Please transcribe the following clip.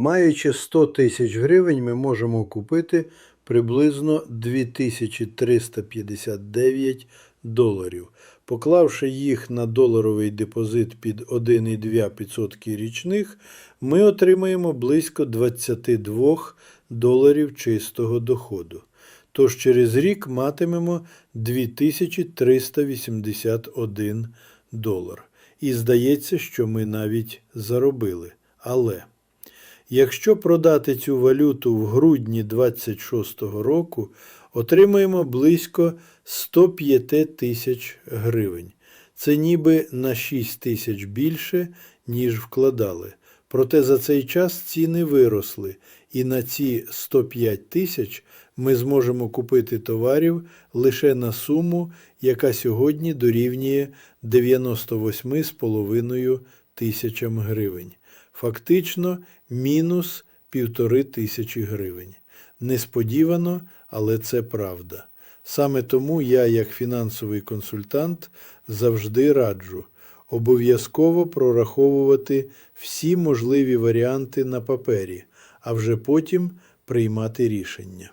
Маючи 100 тисяч гривень, ми можемо купити приблизно 2359 доларів. Поклавши їх на доларовий депозит під 1,2% річних, ми отримаємо близько 22 доларів чистого доходу. Тож через рік матимемо 2381 долар. І здається, що ми навіть заробили. Але якщо продати цю валюту в грудні 26 року, отримаємо близько 105 тисяч гривень. Це ніби на 6 тисяч більше, ніж вкладали. Проте за цей час ціни виросли, і на ці 105 тисяч ми зможемо купити товарів лише на суму, яка сьогодні дорівнює 98,5 тисячам гривень. Фактично мінус півтори тисячі гривень. Несподівано, але це правда. Саме тому я, як фінансовий консультант, завжди раджу обов'язково прораховувати всі можливі варіанти на папері, а вже потім приймати рішення.